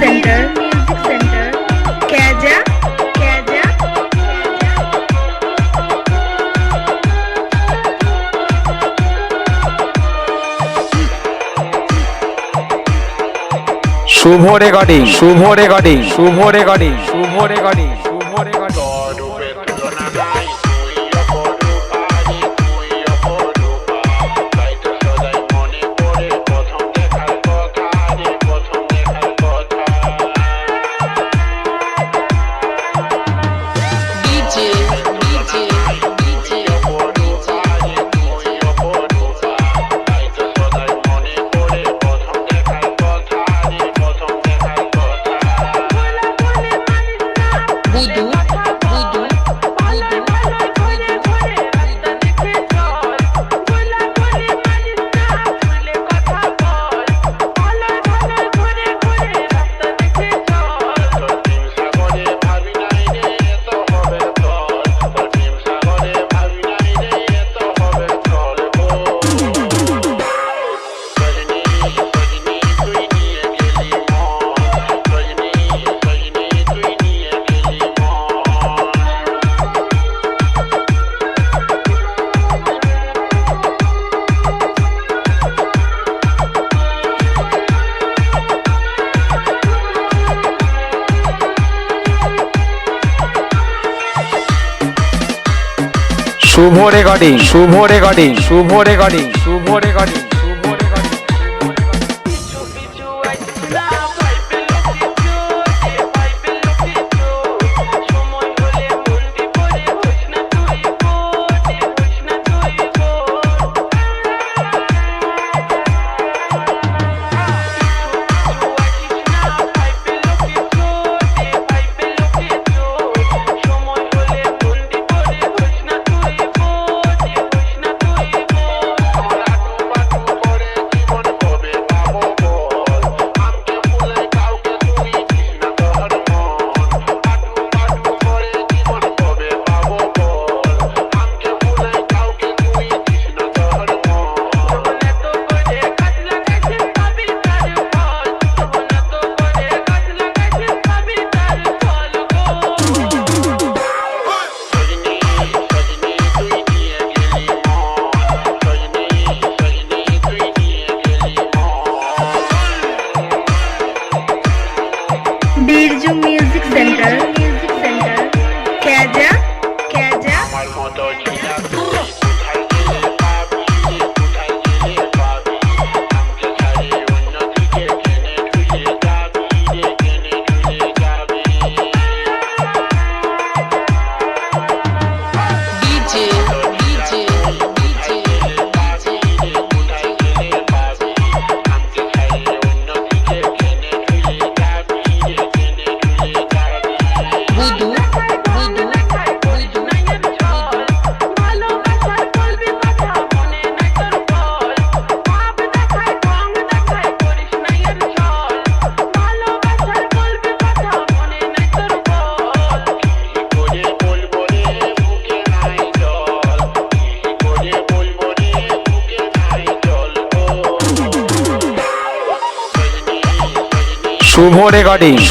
centre music centre ক্যাজা ক্যাজা Shubho recording Shubho recording Shubho recording Shubho recording Shubho recording Shubho recording Shubho recording Shubho recording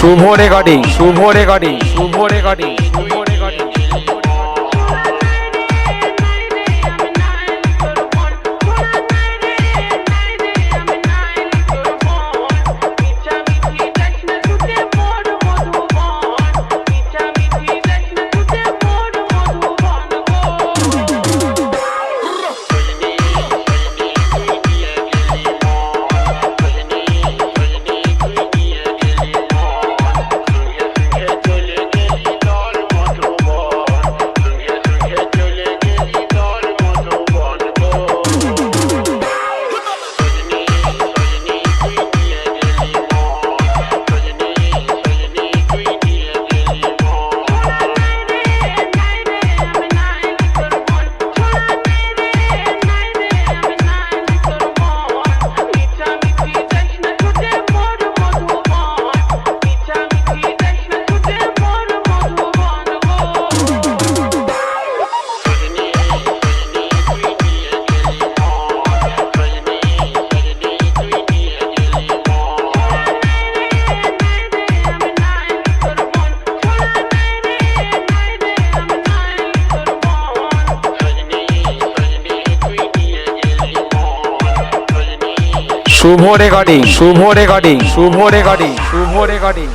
Shubho recording Shubho recording Shubho recording recording Shubho recording Shubho recording Shubho recording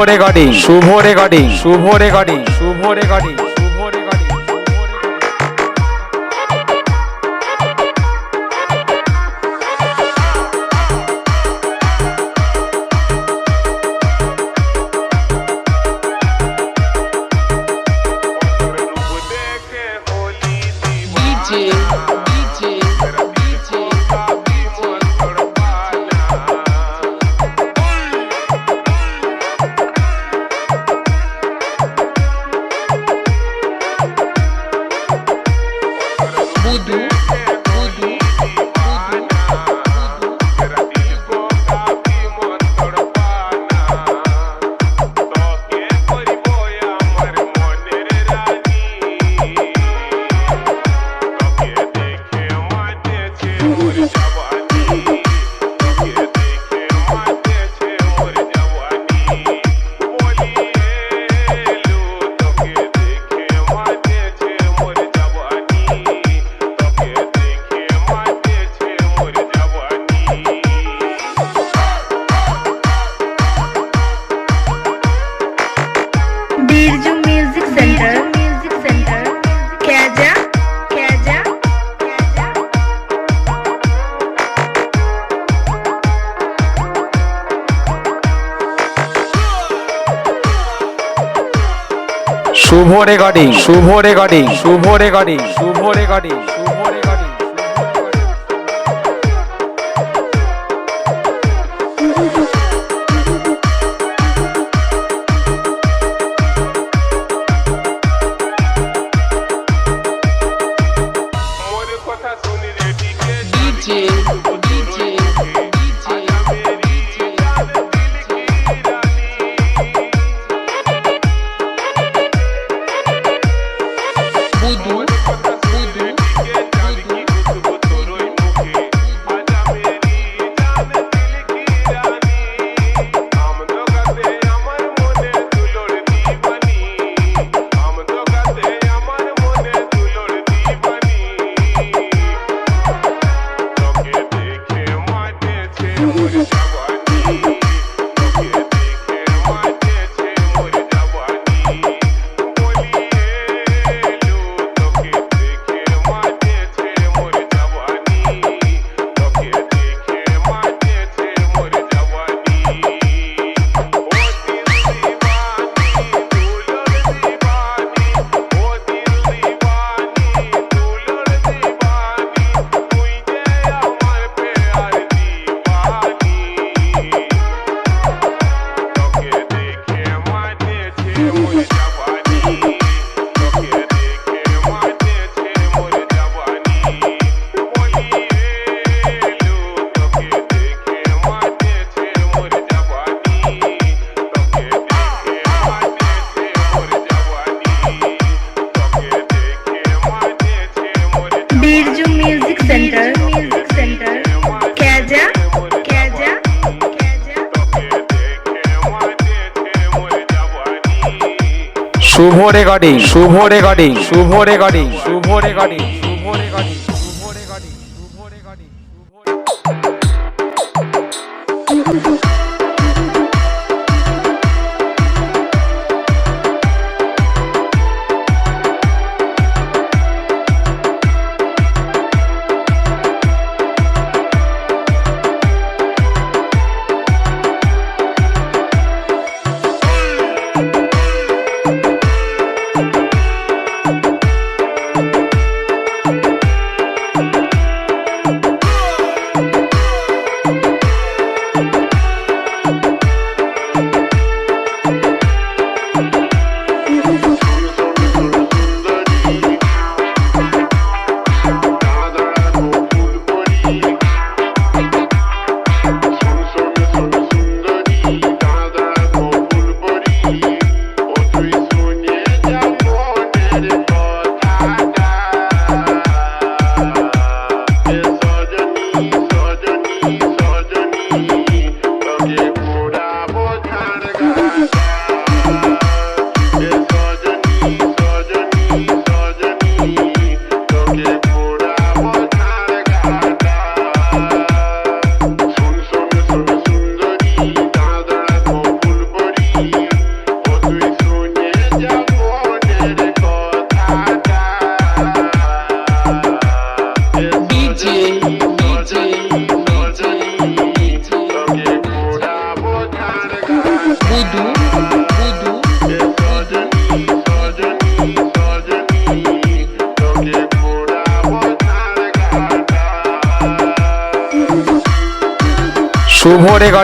Shubho recording Shubho recording Shubho recording Shubho recording recording Shubho recording Shubho recording Shubho recording Shubho recording Shubho recording Shubho recording Shubho recording Shubho recording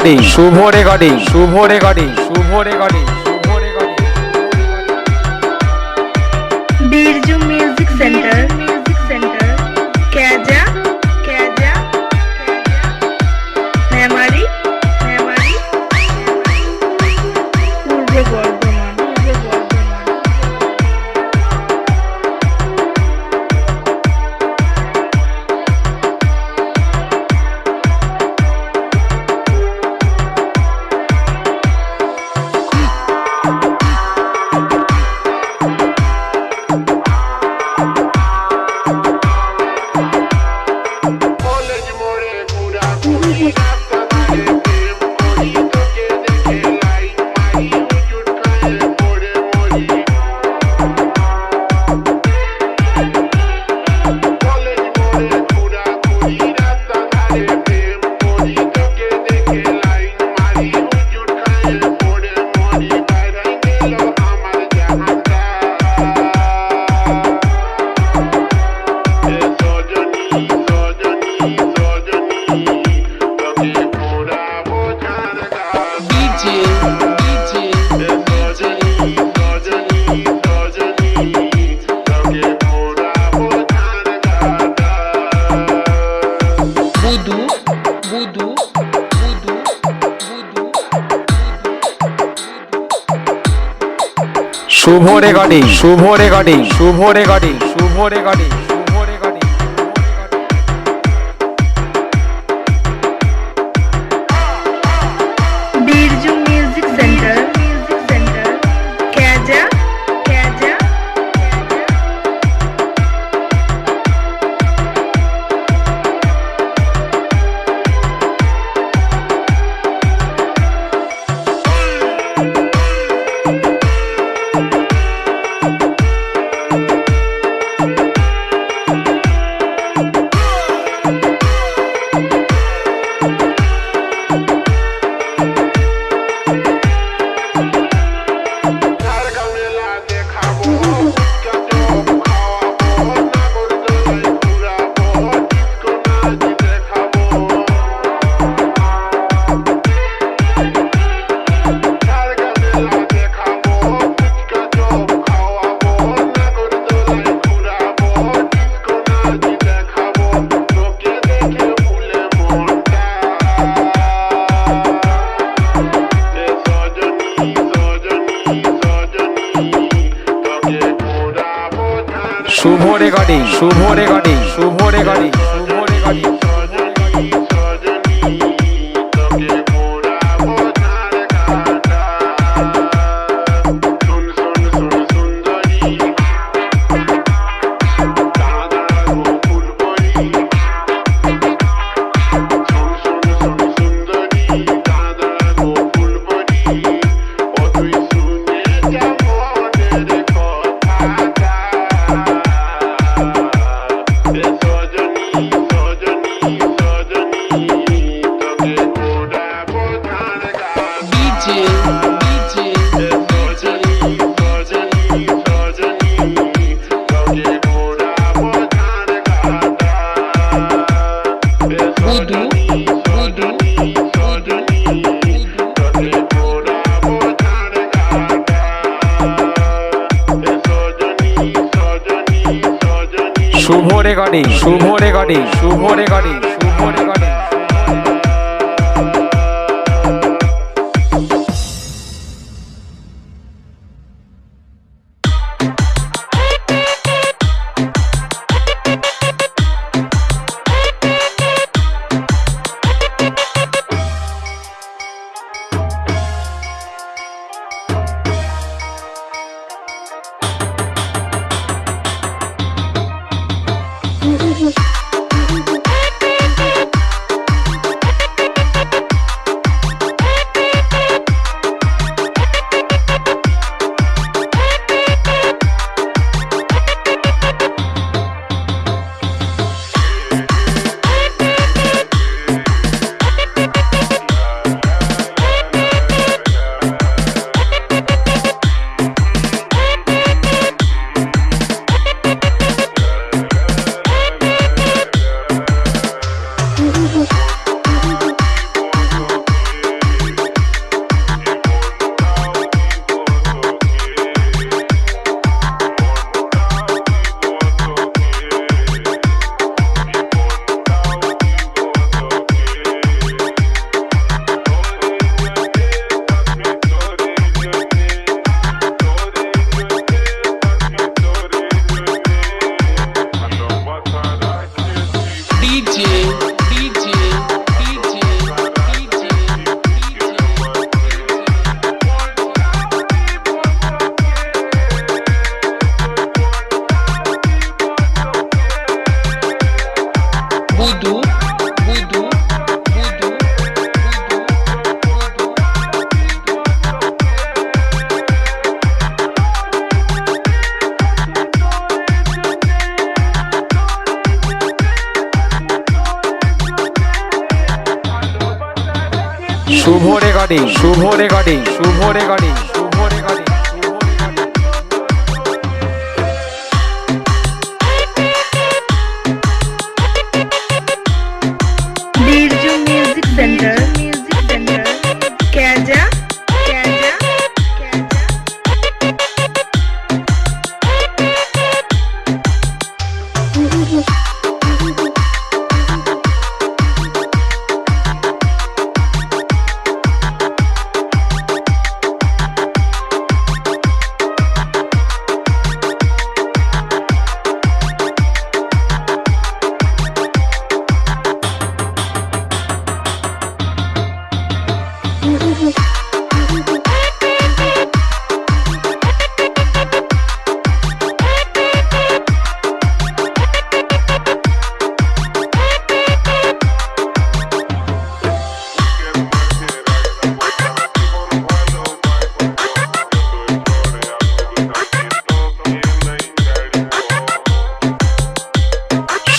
recording Shubho recording Shubho recording Shubho recording recording Shubho recording Shubho recording Shubho recording ঘরে ঘরে recording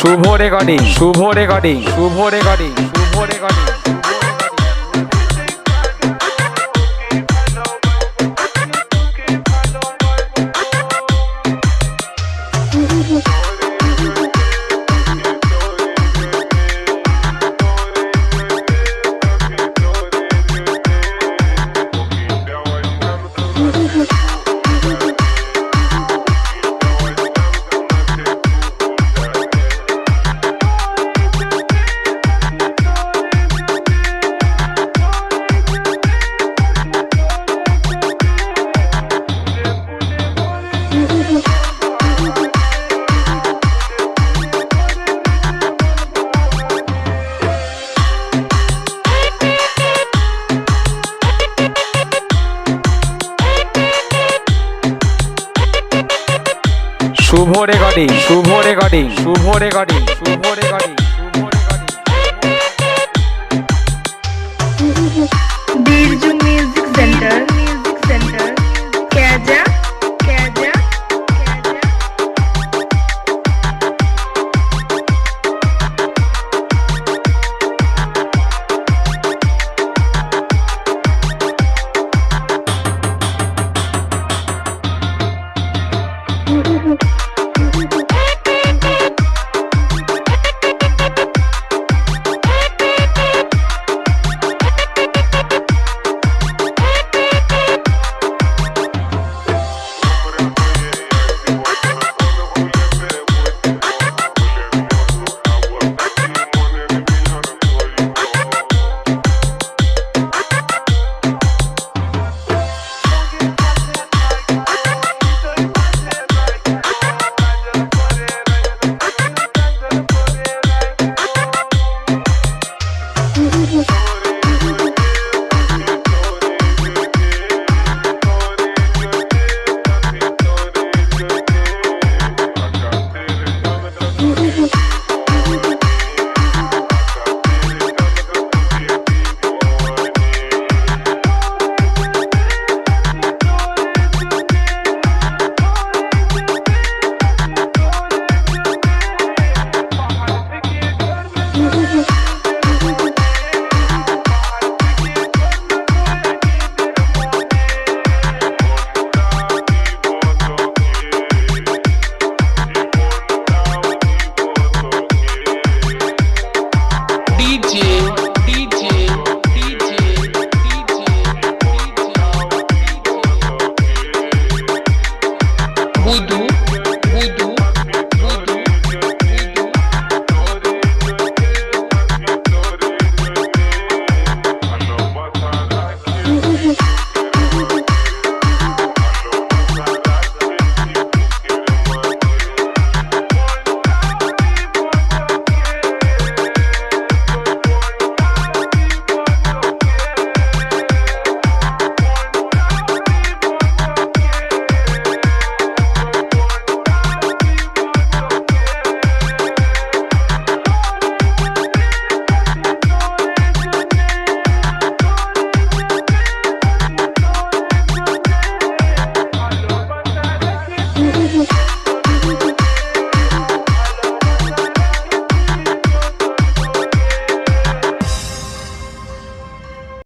Shubho recording Shubho recording Shubho recording Shubho recording recording Shubho recording Shubho recording